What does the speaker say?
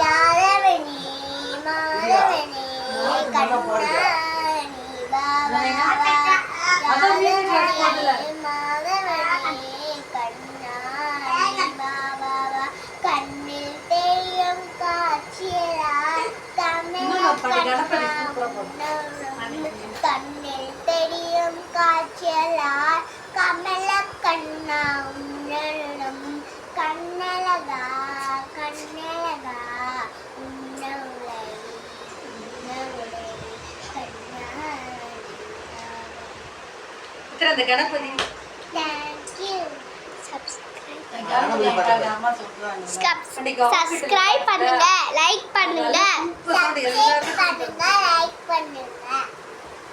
யாதவனி மாதவனி கண்ணாணி பாபாவனி மாதவனி கண்ணாணி பாபாவா கண்ணில் தெரியும் காட்சியலால் தமிழ் கண்ணில் தெரியும் காட்சியலால் கமல கண்ணா உணரும் கண்ணழகா அந்த கணபதி. சப்ஸ்கிரைப் பண்ணுங்க. லைக் பண்ணுங்க.